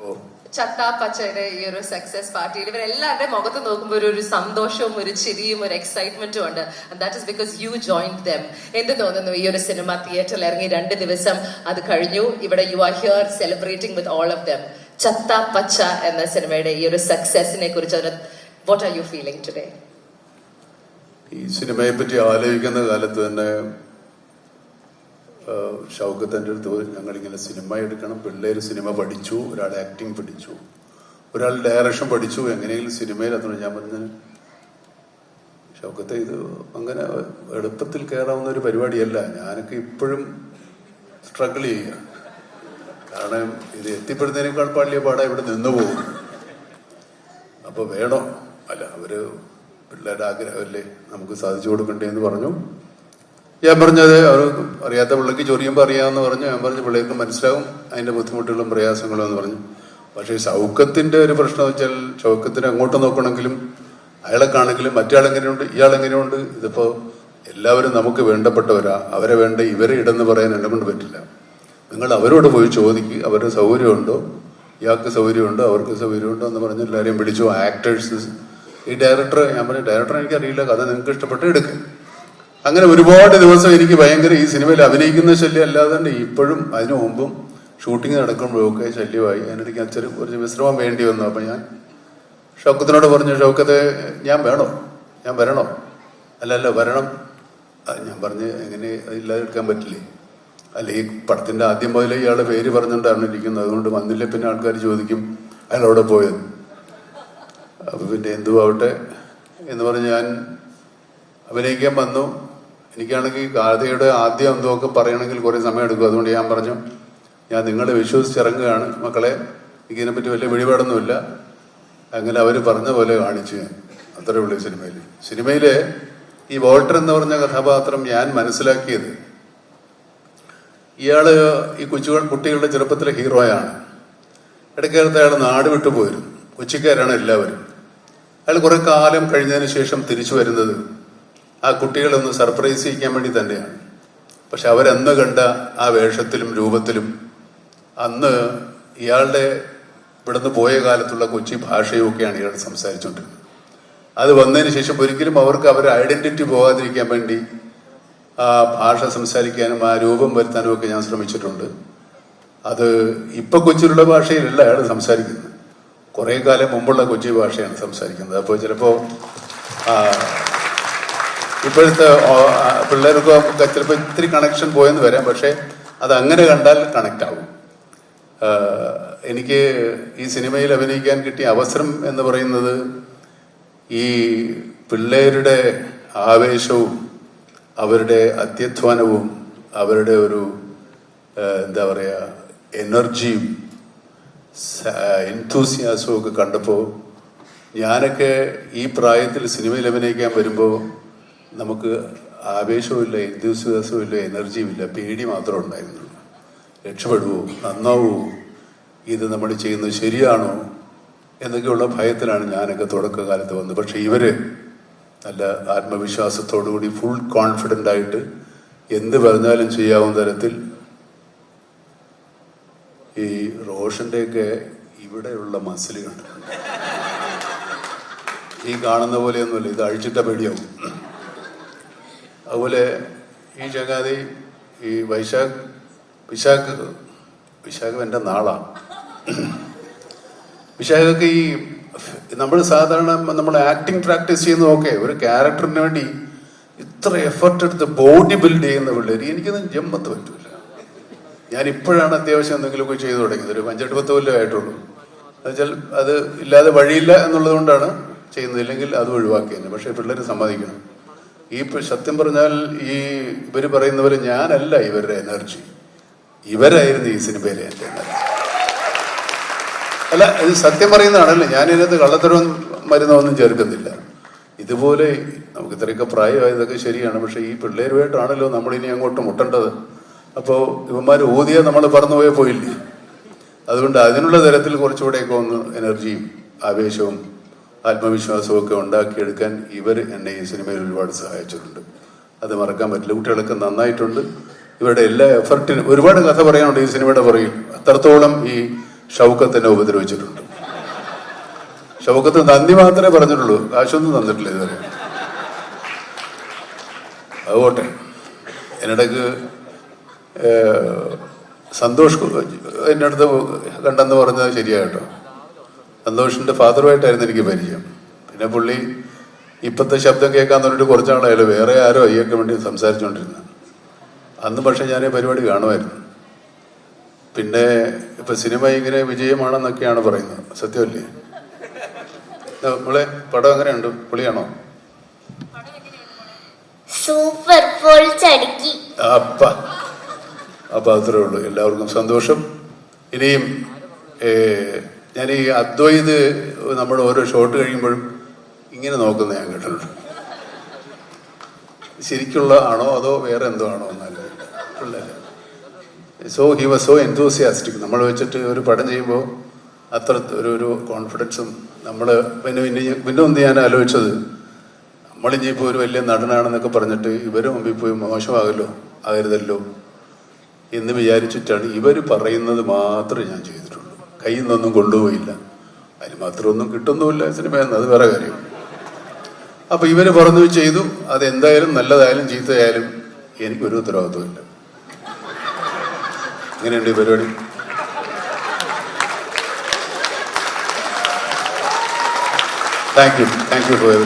ഓ. ചത്ത പച്ചയുടെ ഈ ഒരു സക്സസ് പാർട്ടിയിൽ ഇവരെല്ലാവരുടെ മുഖത്ത് നോക്കുമ്പോൾ ഒരു സന്തോഷവും ഒരു ചിരിയും ഒരു എക്സൈറ്റ്മെന്റും ഉണ്ട്. That is because you join them എന്ത് തോന്നുന്നു? ഈ ഒരു സിനിമ തിയേറ്ററിൽ ഇറങ്ങി രണ്ട് ദിവസം അത് കഴിഞ്ഞു. ഇവിടെ you are here celebrating with all of them Chatha Pacha എന്ന സിനിമയുടെ ഈ ഒരു സക്സസിനെ കുറിച്ച് what are you feeling today ഈ സിനിമയെ പറ്റി ആലോചിക്കുന്ന കാലത്ത് തന്നെ ഷൗക്കത്തിന്റെ അടുത്ത് ഞങ്ങളിങ്ങനെ സിനിമ എടുക്കണം. പിള്ളേർ സിനിമ പഠിച്ചു. ഒരാൾ ആക്ടിങ് പഠിച്ചു. ഒരാൾ ഡയറക്ഷൻ പഠിച്ചു. എങ്ങനെയെങ്കിലും സിനിമയിൽ എത്തണം. ഞാൻ പറഞ്ഞ ഷൗക്കത്തെ ഇത് അങ്ങനെ എളുപ്പത്തിൽ കയറാവുന്ന ഒരു പരിപാടിയല്ല. ഞാനൊക്കെ ഇപ്പോഴും സ്ട്രഗിൾ ചെയ്യുക. കാരണം ഇത് എത്തിപ്പെടുന്നതിനേക്കാൾ പാടിയ പാടാ ഇവിടെ നിന്നു പോകും അപ്പോൾ വേണോ. അല്ല അവർ പിള്ളേരുടെ ആഗ്രഹമല്ലേ? നമുക്ക് സാധിച്ചു കൊടുക്കണ്ടേ എന്ന് പറഞ്ഞു. ഞാൻ പറഞ്ഞത് അറിയാത്ത പിള്ളേക്ക് ചൊറിയുമ്പോൾ അറിയാമെന്ന് പറഞ്ഞു. ഞാൻ പറഞ്ഞു പിള്ളേർക്ക് മനസ്സിലാവും അതിന്റെ ബുദ്ധിമുട്ടുകളും പ്രയാസങ്ങളും എന്ന് പറഞ്ഞു. പക്ഷേ സൗഖ്യത്തിന്റെ ഒരു പ്രശ്നം വെച്ചാൽ സൗഖ്യത്തിന് അങ്ങോട്ട് നോക്കണമെങ്കിലും അയാളെ കാണെങ്കിലും മറ്റയാളെങ്ങനെയുണ്ട് ഇയാളെങ്ങനെയുണ്ട് ഇതിപ്പോ എല്ലാവരും നമുക്ക് വേണ്ടപ്പെട്ടവരാ. അവരെ വേണ്ട ഇവരെ ഇടന്ന് പറയാൻ എന്നെ കൊണ്ട് പറ്റില്ല. നിങ്ങൾ അവരോട് പോയി ചോദിക്കുക അവരുടെ സൗകര്യമുണ്ടോ? ഇയാൾക്ക് സൗകര്യമുണ്ടോ? അവർക്ക് സൗകര്യമുണ്ടോ എന്ന് പറഞ്ഞ് എല്ലാവരെയും വിളിച്ചു. ആക്ടേഴ്സ് ഈ ഡയറക്ടർ ഞാൻ പറഞ്ഞു ഡയറക്ടർ എനിക്കറിയില്ല. കഥ നിങ്ങൾക്ക് ഇഷ്ടപ്പെട്ട് എടുക്കും. അങ്ങനെ ഒരുപാട് ദിവസം എനിക്ക് ഭയങ്കര ഈ സിനിമയിൽ അഭിനയിക്കുന്ന ശല്യം അല്ലാതെ തന്നെ ഇപ്പോഴും അതിനു മുമ്പും ഷൂട്ടിംഗ് നടക്കുമ്പോഴൊക്കെ ശല്യമായി. അതിനിടയ്ക്ക് അച്ഛനും കുറച്ച് വിശ്രമം വേണ്ടി വന്നു. അപ്പം ഞാൻ ഷൗക്കത്തിനോട് പറഞ്ഞു ഷൗക്കത്തെ ഞാൻ വേണോ? ഞാൻ വരണോ? അല്ല അല്ല വരണം ഞാൻ പറഞ്ഞ് എങ്ങനെ? ഇല്ലാതെ എടുക്കാൻ പറ്റില്ലേ? അല്ല ഈ പടത്തിന്റെ ആദ്യം മുതലേ ഇയാളുടെ പേര് പറഞ്ഞുകൊണ്ടാണ് ഇരിക്കുന്നത്. അതുകൊണ്ട് വന്നില്ല പിന്നെ ആൾക്കാർ ചോദിക്കും അയാൾ അവിടെ പോയത് അപ്പം പിന്നെ എന്തു ആവട്ടെ എന്ന് പറഞ്ഞ് ഞാൻ അഭിനയിക്കാൻ വന്നു. എനിക്കാണെങ്കിൽ ഗാഥയുടെ ആദ്യം എന്തൊക്കെ പറയണമെങ്കിൽ കുറെ സമയം എടുക്കും അതുകൊണ്ട് ഞാൻ പറഞ്ഞു ഞാൻ നിങ്ങളെ വിശ്വസിച്ചിറങ്ങുകയാണ്. മക്കളെ എനിക്ക് ഇതിനെപ്പറ്റി വലിയ പിടിപാടൊന്നുമില്ല അങ്ങനെ അവർ പറഞ്ഞ പോലെ കാണിച്ചു ഞാൻ. അത്രേ ഉള്ളൂ സിനിമയിൽ സിനിമയിലെ. ഈ വോൾട്ടർ എന്ന് പറഞ്ഞ കഥാപാത്രം ഞാൻ മനസ്സിലാക്കിയത് ഇയാൾ ഈ കൊച്ചുകൾ കുട്ടികളുടെ ചെറുപ്പത്തിലെ ഹീറോയാണ്. ഇടയ്ക്കാലത്ത് അയാൾ നാട് വിട്ടു പോയിരുന്നു. കൊച്ചിക്കാരാണ് എല്ലാവരും. അയാൾ കുറെ കാലം കഴിഞ്ഞതിന് ശേഷം തിരിച്ചു വരുന്നത് ആ കുട്ടികളെ ഒന്ന് സർപ്രൈസ് ചെയ്യിക്കാൻ വേണ്ടി തന്നെയാണ്. പക്ഷെ അവരന്ന് കണ്ട ആ വേഷത്തിലും രൂപത്തിലും അന്ന് ഇയാളുടെ ഇവിടുന്ന് പോയ കാലത്തുള്ള കൊച്ചി ഭാഷയും ഒക്കെയാണ് ഇയാൾ സംസാരിച്ചുകൊണ്ടിരുന്നത് അത് വന്നതിന് ശേഷം ഒരിക്കലും അവർക്ക് അവരുടെ ഐഡന്റിറ്റി പോകാതിരിക്കാൻ വേണ്ടി ആ ഭാഷ സംസാരിക്കാനും ആ രൂപം വരുത്താനും ഒക്കെ ഞാൻ ശ്രമിച്ചിട്ടുണ്ട്. അത് ഇപ്പൊ കൊച്ചിയിലുള്ള ഭാഷയിലല്ല അയാൾ സംസാരിക്കുന്നത്. കുറെ കാലം മുമ്പുള്ള കൊച്ചി ഭാഷയാണ് സംസാരിക്കുന്നത്. അപ്പോൾ ചിലപ്പോൾ ഇപ്പോഴത്തെ ഓ, ആ, പിള്ളേർക്ക് ഒക്കെ ചിലപ്പോൾ ഇത്തിരി കണക്ഷൻ പോയെന്ന് വരാം. പക്ഷേ അത് അങ്ങനെ കണ്ടാൽ കണക്ട് ആവും. എനിക്ക് ഈ സിനിമയിൽ അഭിനയിക്കാൻ കിട്ടിയ അവസരം എന്ന് പറയുന്നത് ഈ പിള്ളേരുടെ ആവേശവും അവരുടെ അത്യധ്വാനവും അവരുടെ ഒരു എന്താ പറയുക എനർജിയും എൻതൂസിയാസവും ഒക്കെ കണ്ടപ്പോൾ ഞാനൊക്കെ ഈ പ്രായത്തിൽ സിനിമയിൽ അഭിനയിക്കാൻ വരുമ്പോൾ നമുക്ക് ആവേശമില്ല ഇല്ല എനർജിയുമില്ല പേടി മാത്രമേ ഉണ്ടായിരുന്നുള്ളൂ. രക്ഷപ്പെടുവോ? നന്നാവോ? ഇത് നമ്മൾ ചെയ്യുന്നത് ശരിയാണോ? എന്നൊക്കെയുള്ള ഭയത്തിലാണ് ഞാനൊക്കെ തുടക്കകാലത്ത് വന്നത്. പക്ഷേ ഇവർ നല്ല ആത്മവിശ്വാസത്തോടു കൂടി ഫുൾ കോൺഫിഡന്റ് ആയിട്ട് എന്ത് പറഞ്ഞാലും ചെയ്യാവുന്ന തരത്തിൽ ഈ റോഷന്റെയൊക്കെ ഇവിടെയുള്ള മസിലുകൾ ഈ കാണുന്ന പോലെയൊന്നുമല്ല ഇത് അഴിച്ചിട്ട പേടിയാവും. അതുപോലെ ഈ ചങ്ങാതി ഈ വൈശാഖ് വിശാഖ് വിശാഖ് എന്റെ നാളാണ്. വിശാഖൊക്കെ ഈ നമ്മൾ സാധാരണ നമ്മൾ ആക്ടിങ് പ്രാക്ടീസ് ചെയ്യുന്നതൊക്കെ ഒരു ക്യാരക്ടറിന് വേണ്ടി ഇത്ര എഫർട്ട് എടുത്ത് ബോഡി ബിൽഡ് ചെയ്യുന്ന പിള്ളേർ എനിക്കൊന്നും ജമ്മത്ത് പറ്റൂല. ഞാൻ ഇപ്പോഴാണ് അത്യാവശ്യം എന്തെങ്കിലുമൊക്കെ ചെയ്തു തുടങ്ങിയത്. ഒരു അഞ്ചെട്ട് പത്ത് കൊല്ലം ആയിട്ടുള്ളൂ. എന്നുവെച്ചാൽ അത് ഇല്ലാതെ വഴിയില്ല എന്നുള്ളത് കൊണ്ടാണ് ചെയ്യുന്നത്. ഇല്ലെങ്കിൽ അത് ഒഴിവാക്കിയത് പക്ഷേ പിള്ളേർ സമ്മതിക്കണം. ഈ സത്യം പറഞ്ഞാൽ ഈ ഇവർ പറയുന്നവർ ഞാനല്ല ഇവരുടെ എനർജി. ഇവരായിരുന്നു ഈ സിനിമയിലെ എന്റെ എനർജി. അല്ല ഇത് സത്യം പറയുന്നതാണല്ലോ? ഞാൻ ഇതിനകത്ത് കള്ളത്തരവും മരുന്നൊന്നും ചേർക്കുന്നില്ല. ഇതുപോലെ നമുക്ക് ഇത്രയൊക്കെ പ്രായമായതൊക്കെ ശരിയാണ്. പക്ഷെ ഈ പിള്ളേരുമായിട്ടാണല്ലോ നമ്മൾ ഇനി അങ്ങോട്ട് മുട്ടേണ്ടത്. അപ്പോൾ ഇവന്മാർ ഊതിയ നമ്മൾ പറന്നുപോയ പോയില്ലേ? അതുകൊണ്ട് അതിനുള്ള തരത്തിൽ കുറച്ചുകൂടെയൊക്കെ ഒന്ന് എനർജിയും ആവേശവും ആത്മവിശ്വാസവും ഒക്കെ ഉണ്ടാക്കിയെടുക്കാൻ ഇവർ എന്നെ ഈ സിനിമയിൽ ഒരുപാട് സഹായിച്ചിട്ടുണ്ട്. അത് മറക്കാൻ പറ്റില്ല. കുട്ടികളൊക്കെ നന്നായിട്ടുണ്ട്. ഇവരുടെ എല്ലാ എഫർട്ടിനും ഒരുപാട് കഥ പറയാനുണ്ട് ഈ സിനിമയുടെ പുറകിൽ. അത്രത്തോളം ഈ ഷൗക്കത്തിനെ ഉപദ്രവിച്ചിട്ടുണ്ട്. ഷൗക്കത്ത് നന്ദി മാത്രമേ പറഞ്ഞിട്ടുള്ളൂ. കാശൊന്നും തന്നിട്ടില്ല ഇതുവരെ. അതുപോട്ടെ എന്നിടക്ക് സന്തോഷ് എന്നടുത്ത് അടുത്ത് കണ്ടെന്ന് പറഞ്ഞത് ശരിയാ കേട്ടോ സന്തോഷിന്റെ ഫാദറുമായിട്ടായിരുന്നു എനിക്ക് പരിചയം. പിന്നെ പുള്ളി ഇപ്പത്തെ ശബ്ദം കേൾക്കാൻ പറഞ്ഞിട്ട് കുറച്ചാളായാലും വേറെ ആരോ അയ്യൊക്കെ വേണ്ടി സംസാരിച്ചുകൊണ്ടിരുന്നത്. അന്ന് പക്ഷേ ഞാൻ പരിപാടി കാണുമായിരുന്നു. പിന്നെ ഇപ്പൊ സിനിമ ഇങ്ങനെ വിജയമാണെന്നൊക്കെയാണ് പറയുന്നത്. സത്യമല്ലേ? നമ്മളെ പടം എങ്ങനെയുണ്ട്? പുളിയാണോ സൂപ്പർ അപ്പ അപ്പൊ അത്രേ ഉള്ളൂ. എല്ലാവർക്കും സന്തോഷം. ഇനിയും ഞാൻ ഈ അദ്വൈത് നമ്മൾ ഓരോ ഷോട്ട് കഴിയുമ്പോഴും ഇങ്ങനെ നോക്കുന്ന ഞാൻ കേട്ടിട്ടുണ്ട്. ശരിക്കുള്ള ആണോ അതോ വേറെ എന്തോ ആണോ എന്നല്ലേ. So he was so enthusiastic നമ്മൾ വെച്ചിട്ട് ഒരു പടം ചെയ്യുമ്പോൾ അത്ര ഒരു ഒരു കോൺഫിഡൻസും നമ്മൾ പിന്നെ പിന്നെ പിന്നെ ഒന്ന് ഞാൻ ആലോചിച്ചത്? നമ്മളിനിയിപ്പോൾ ഒരു വലിയ നടനാണെന്നൊക്കെ പറഞ്ഞിട്ട് ഇവരും മുമ്പിൽ പോയി മോശമാകല്ലോ ആകരുതല്ലോ എന്ന് വിചാരിച്ചിട്ടാണ് ഇവർ പറയുന്നത് മാത്രം ഞാൻ ചെയ്തിട്ടുള്ളൂ കയ്യിൽ നിന്നൊന്നും കൊണ്ടുപോയില്ല. അതിന് മാത്രം ഒന്നും കിട്ടുന്നുമില്ല സിനിമയെന്ന് അത് വേറെ കാര്യം. അപ്പൊ ഇവർ പറഞ്ഞു ചെയ്തു. അത് എന്തായാലും നല്ലതായാലും ചീത്തയായാലും എനിക്കൊരു ഉത്തരവാദിത്വമില്ല എങ്ങനെയുണ്ട് ഈ പരിപാടി. Thank you thank you for